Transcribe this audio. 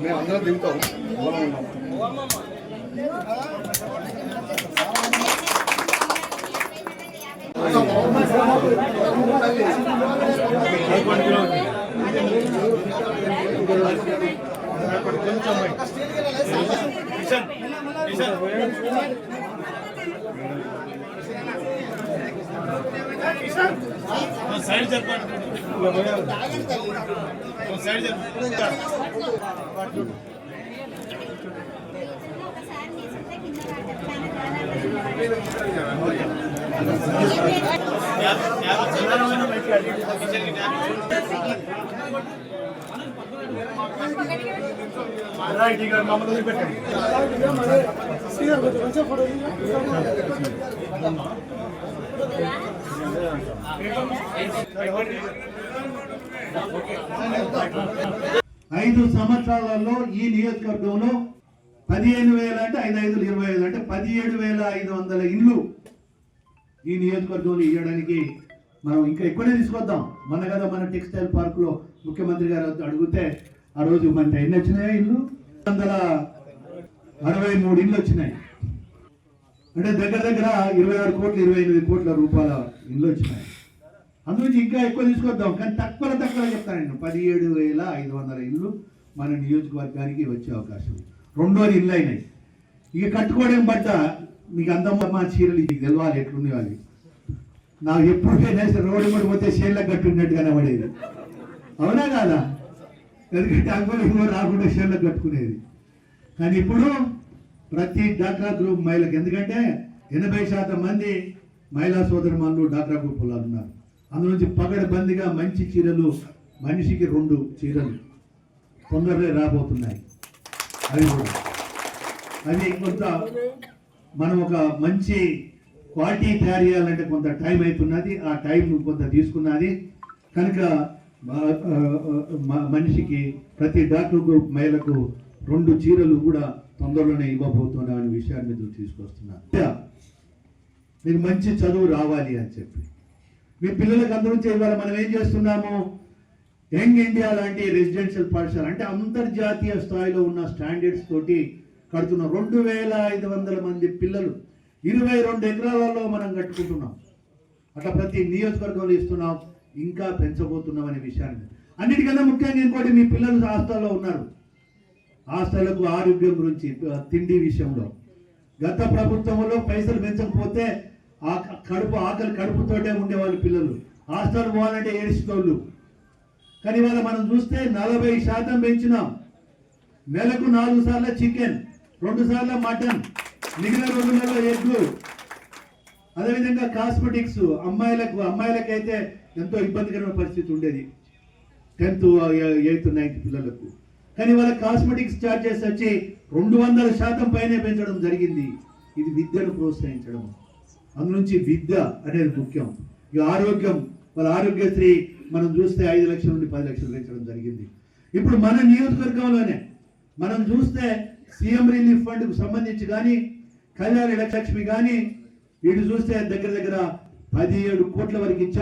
మేము అందరం దిగుతాం. సైడ్ చెప్పండి సైడ్ చెప్పండి మమ్మల్ని ఐదు సంవత్సరాలలో ఈ నియోజకవర్గంలో పదిహేను వేల అంటే ఐదు ఐదు ఇరవై ఐదు అంటే పదిహేడు వేల ఐదు వందల ఇండ్లు ఈ నియోజకవర్గంలో ఇవ్వడానికి మనం ఇంకా ఎక్కువనే తీసుకొద్దాం. మన కదా మన టెక్స్టైల్ పార్కులో ముఖ్యమంత్రి గారు అడిగితే ఆ రోజు మన ఎన్ని వచ్చినాయా ఇల్లు వందల అరవై మూడు ఇండ్లు వచ్చినాయి. అంటే దగ్గర దగ్గర ఇరవై ఆరు కోట్లు ఇరవై ఎనిమిది కోట్ల రూపాయల ఇండ్లు వచ్చినాయి. అందులోంచి ఇంకా ఎక్కువ తీసుకొద్దాం. కానీ తక్కువ తక్కువ చెప్తాను పదిహేడు వేల ఐదు వందల ఇల్లు మన నియోజకవర్గానికి వచ్చే అవకాశం. రెండోది ఇల్లు అయినాయి. ఇక కట్టుకోవడం బట్ట మీకు అందమ్మ మా చీరలు మీకు తెలవాలి ఎట్లుంది వాళ్ళు నాకు ఎప్పుడు రోడ్డు కూడా పోతే చీరలకు కట్టున్నట్టుగా కనబడేది అవునా కాదా? ఎందుకంటే అంగులు రాకుండా చీరలకు కట్టుకునేది. కానీ ఇప్పుడు ప్రతి డాక్రా గ్రూప్ మహిళకు ఎందుకంటే ఎనభై శాతం మంది మహిళా సోదరుమానులు డాక్రా గ్రూప్ వాళ్ళు ఉన్నారు. అందులోంచి పగడబందిగా మంచి చీరలు మనిషికి రెండు చీరలు తొందరగా రాబోతున్నాయి. అవి కూడా. అది కొంత మనం ఒక మంచి క్వాలిటీ తయారు చేయాలంటే కొంత టైం అవుతున్నది. ఆ టైం కొంత తీసుకున్నది. కనుక మనిషికి ప్రతి డాక్టర్ గ్రూప్ మహిళకు రెండు చీరలు కూడా తొందరలోనే ఇవ్వబోతున్నా అనే విషయాన్ని మీరు తీసుకొస్తున్నాను మీరు మంచి చదువు రావాలి అని చెప్పి. మీ పిల్లలకు అందరూ ఇవ్వాలి మనం ఏం చేస్తున్నాము? యంగ్ ఇండియా లాంటి రెసిడెన్షియల్ పాఠశాల అంటే అంతర్జాతీయ స్థాయిలో ఉన్న స్టాండర్డ్స్ తోటి కడుతున్న రెండు వేల ఐదు వందల మంది పిల్లలు ఇరవై రెండు ఎకరాలలో మనం కట్టుకుంటున్నాం. అట్లా ప్రతి నియోజకవర్గంలో ఇస్తున్నాం. ఇంకా పెంచబోతున్నాం అనే విషయాన్ని అన్నిటికన్నా ముఖ్యంగా ఇంకోటి మీ పిల్లలు హాస్టల్లో ఉన్నారు. హాస్టళ్ళకు ఆరోగ్యం గురించి తిండి విషయంలో. గత ప్రభుత్వంలో పైసలు పెంచకపోతే ఆ కడుపు ఆకలి కడుపుతోటే ఉండేవాళ్ళు పిల్లలు. హాస్టల్ పోవాలంటే ఏడ్చేటోళ్ళు కానీ ఇవాళ మనం చూస్తే నలభై శాతం పెంచినాం. నెలకు నాలుగు సార్లు చికెన్ రెండు సార్లు మటన్ మిగిలిన రోజులలో ఎగ్గు. అదేవిధంగా కాస్మెటిక్స్ అమ్మాయిలకు అమ్మాయిలకైతే ఎంతో ఇబ్బందికరమైన పరిస్థితి ఉండేది. టెన్త్ ఎయిత్ నైన్త్ పిల్లలకు. కానీ వాళ్ళ కాస్మెటిక్స్ ఛార్జెస్ వచ్చి రెండు వందల శాతం పైనే పెంచడం జరిగింది. ఇది విద్యను ప్రోత్సహించడం. అందునుంచి విద్య అనేది ముఖ్యం. ఇక ఆరోగ్యం వాళ్ళ ఆరోగ్యశ్రీ మనం చూస్తే ఐదు లక్షల నుండి పది లక్షలు పెంచడం జరిగింది. ఇప్పుడు మన నియోజకవర్గంలోనే మనం చూస్తే సీఎం రిలీఫ్ ఫండ్కు సంబంధించి కానీ కళ్యాణ లక్ష్మి కానీ వీడు చూస్తే దగ్గర దగ్గర పదిహేడు కోట్ల వరకు ఇచ్చారు